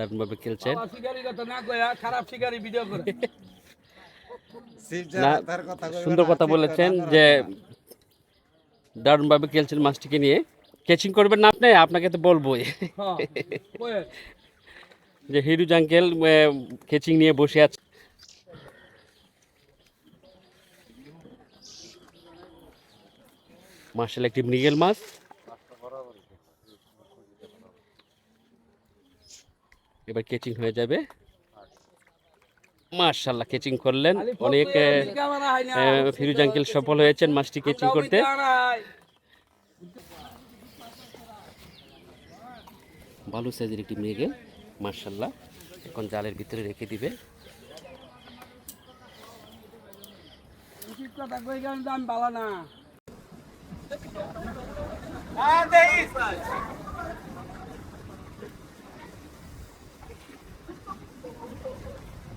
দারুণভাবে খেলছেন। সুন্দর কথা বলেছেন যে দারুণভাবে খেলছেন মাছটিকে নিয়ে। ক্যাচিং করবেন না আপনি আপনাকে তো বলবোই। হ্যাঁ যে হিরুজ আঙ্কেল ক্যাচিং নিয়ে বসে আছে। মার্শাল একটি মৃগেল মাছ। এবার কেচিং হয়ে যাবে। মার্শাল্লাহ কেচিং করলেন। অনেক না ফিরোজ আঙ্কেল সফল হয়েছেন মাছটি কেচিং করতে। ভালো সাইজের একটি মৃগে মার্শাল্লাহ এখন জালের ভিতরে রেখে দিবে।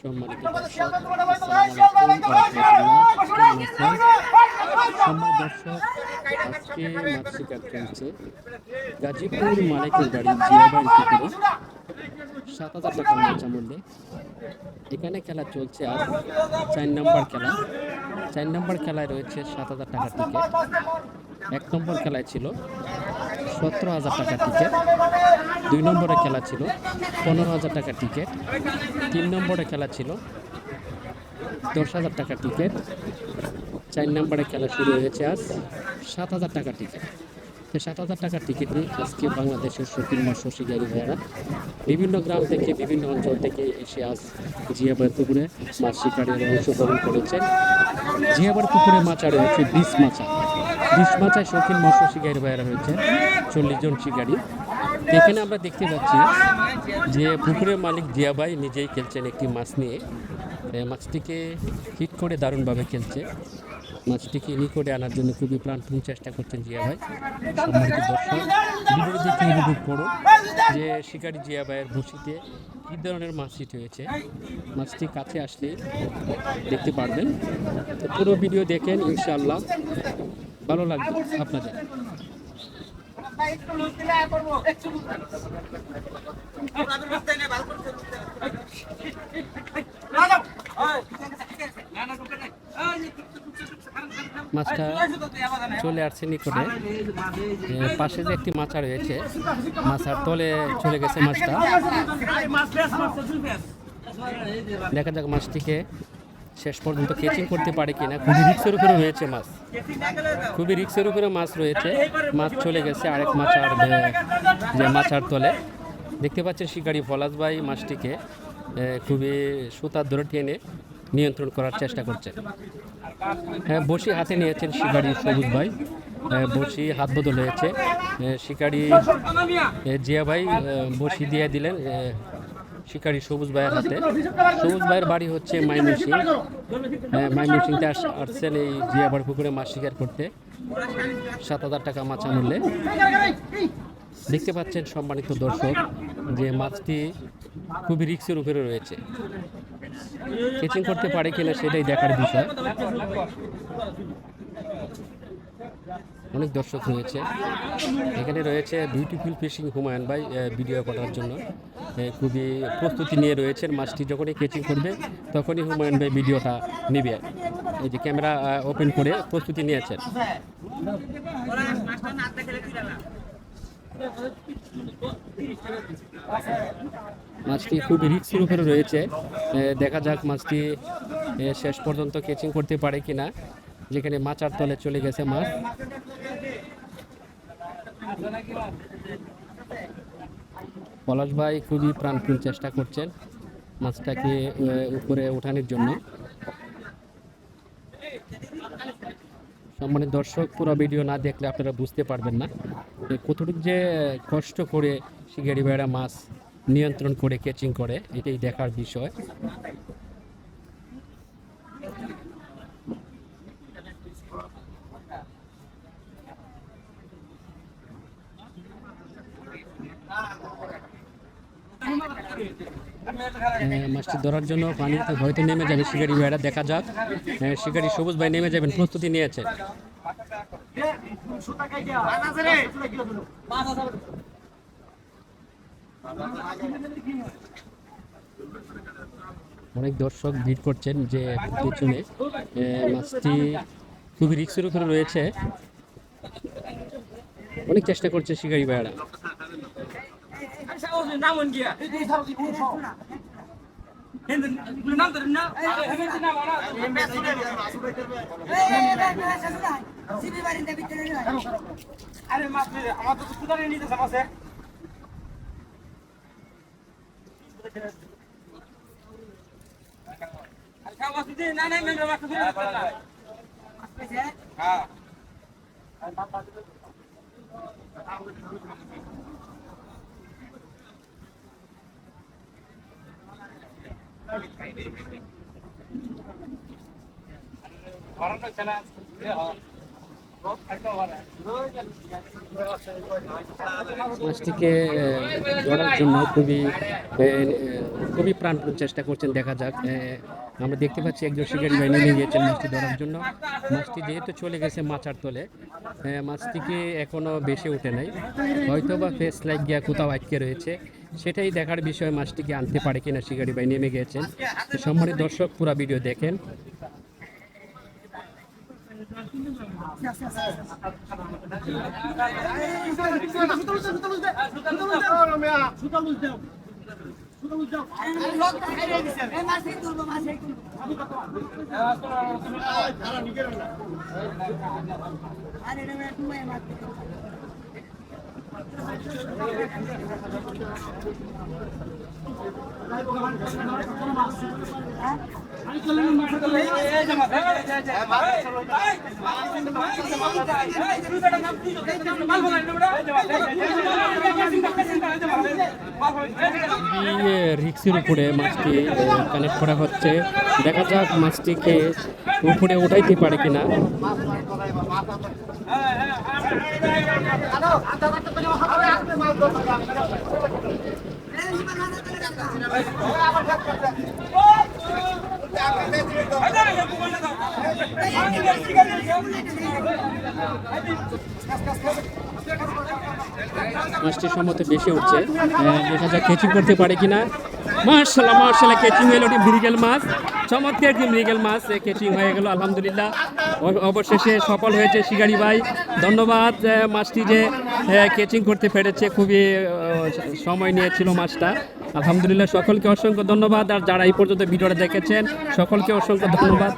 সম্মানিত দর্শক আজকে মাছ শিকার চলছে গাজীপুর মালিকের বাড়ি জিয়াবাড়ি পুকুরে সাত হাজার টাকা মাচা মূল্যে এখানে খেলা চলছে আর চার নম্বর খেলা চার নম্বর খেলায় রয়েছে সাত হাজার টাকার টিকিট এক নম্বর খেলায় ছিল সতেরো হাজার টাকার টিকিট দুই নম্বরে খেলা ছিল, পনেরো হাজার টাকার টিকিট তিন নম্বরে খেলা ছিল, দশ হাজার টাকার টিকিট চার নম্বরে খেলা শুরু হয়েছে আজ, সাত হাজার টাকার টিকিট তো সাত হাজার টাকার টিকিট নিয়ে আজকে বাংলাদেশের শপিং মৎস্য শিকারী ভাইয়েরা বিভিন্ন গ্রাম থেকে, বিভিন্ন অঞ্চল থেকে এসে আজ জিয়াবার পুকুরে মাছ শিকারের অংশগ্রহণ করেছেন জিয়াবার পুকুরে মাছা রয়েছে বিশ মাছা। বিশ মাচায় শৌখিন মৎস্য শিকারী ভাইয়েরা হয়েছে। চল্লিশ জন শিকারি। এখানে আমরা দেখতে পাচ্ছি যে পুকুরের মালিক জিয়াবাই নিজেই খেলছেন একটি মাছ নিয়ে। মাছটিকে হিট করে দারুণভাবে খেলছে। মাছটিকে নিকটে আনার জন্য খুবই প্রাণপণ চেষ্টা করছেন জিয়া ভাই সম্মানিত দর্শক ভিডিও দেখে উপভোগ করুন যে শিকারি জিয়া ভাইয়ের বসিতে কী ধরনের মাছ হিট হয়েছে? মাছটি কাছে আসলে দেখতে পারবেন। তো পুরো ভিডিও দেখেন, ইনশাআল্লাহ। ভালো লাগবে আপনাদের। মাছটা চলে আসছে নিকটে। পাশে যে একটি মাছা রয়েছে, মাছার তলে চলে গেছে মাছটা। দেখা যাক মাছটিকে শেষ পর্যন্ত কেচিং করতে পারে কিনা। খুবই রিক্সের উপরে রয়েছে মাছ। খুবই রিক্সের উপরে মাছ রয়েছে। মাছ চলে গেছে, আরেক মাছার যে- যে মাছার তলে। দেখতে পাচ্ছেন শিকারি ফলাস ভাই মাছটিকে খুবই সুতার ধরে টেনে নিয়ন্ত্রণ করার চেষ্টা করছেন হ্যাঁ বসি হাতে নিয়েছেন শিকারি সবুজ ভাই। বসি হাত বদল হয়েছে। শিকারি জিয়া ভাই বসি দিয়ে দিলেন। শিকারি সবুজ ভাইয়ের হাতে। সবুজ ভাইয়ের বাড়ি হচ্ছে মাইমনসিং হ্যাঁ মাইমনসিংতে আস আসছেন এই জিয়াবার পুকুরে মাছ শিকার করতে। সাত হাজার টাকা মাছ মূল্যে দেখতে পাচ্ছেন সম্মানিত দর্শক যে মাছটি খুবই রিক্সের উপরে রয়েছে। কেচিং করতে পারে কিনা সেটাই দেখার বিষয়। অনেক দর্শক রয়েছে এখানে রয়েছে বিউটিফুল ফিশিং হুমায়ুন ভাই ভিডিও করার জন্য। খুবই প্রস্তুতি নিয়ে রয়েছেন। মাছটি যখনই কেচিং করবে, তখনই হুমায়ুন ভাই ভিডিওটা নেবে। এই যে ক্যামেরা ওপেন করে প্রস্তুতি নিয়েছেন। মাছটি খুবই রিক্সের উপরে রয়েছে। দেখা যাক মাছটি শেষ পর্যন্ত কেচিং করতে পারে কিনা। যেখানে মাচার তলে চলে গেছে মাছ। পলাশ ভাই খুবই প্রাণপণ চেষ্টা করছেন মাছটাকে উপরে ওঠানোর জন্য। সম্মানিত দর্শক, পুরো ভিডিও না দেখলে আপনারা বুঝতে পারবেন না কতটুকু যে কষ্ট করে শিকারি ভাইরা মাছ নিয়ন্ত্রণ করে ক্যাচিং করে, এটাই দেখার বিষয়। মাছটি ধরার জন্য পানিতে হয়তো নেমে যাবে। শিকারি ভাইরা, দেখা যাক। শিকারি সবুজ ভাই নেমে যাবেন, প্রস্তুতি নিয়েছে। অনেক দর্শক ভিড় করছেন যে পিছনে মাছটি খুবই রিক্সের উপরে রয়েছে। অনেক চেষ্টা করছে শিকারি ভাইয়ারা। মাছ আমার তো সুদারে নিতে সামাসে আরে খাওয়া দিতে না না মেরে মাছ ধরে হ্যাঁ চলা মাছটিকে ধরার জন্য খুবই খুবই প্রাণপণ চেষ্টা করছেন, দেখা যাক আমরা দেখতে পাচ্ছি একজন শিকারি ভাই নেমে গিয়েছেন মাছটি ধরার জন্য। মাছটি যেহেতু চলে গেছে মাচার তলে মাছটিকে এখনও বেশি উঠে নাই। হয়তো বা ফেস লাইক গিয়া কোথাও আটকে রয়েছে। সেটাই দেখার বিষয় মাছটিকে আনতে পারে কিনা শিকারি ভাই নেমে গিয়েছেন। তো সম্মানিত দর্শক, পুরো ভিডিও দেখেন। খুবই রিক্সের উপরে মাছটি কানেক্ট করা হচ্ছে দেখা যাক মাছটিকে উপরে উঠাইতে পারে কিনা মাছটি সম্মত বেশি উঠছে। দেখা যাক কেচিং করতে পারে কিনা। মার্শাল্লাহ মার্শাল্লাহ কেচিং একটি মৃগেল মাছ। চমৎকার একটি মৃগেল মাছ কেচিং হয়ে গেল, আলহামদুলিল্লাহ। অবশেষে সফল হয়েছে শিকারি ভাই। ধন্যবাদ মাছটি যে কেচিং করতে পেরেছে, খুবই সময় নিয়েছিল মাছটা। আলহামদুলিল্লাহ, সকলকে অসংখ্য ধন্যবাদ। আর যারা এই পর্যন্ত ভিডিওটা দেখেছেন, সকলকে অসংখ্য ধন্যবাদ।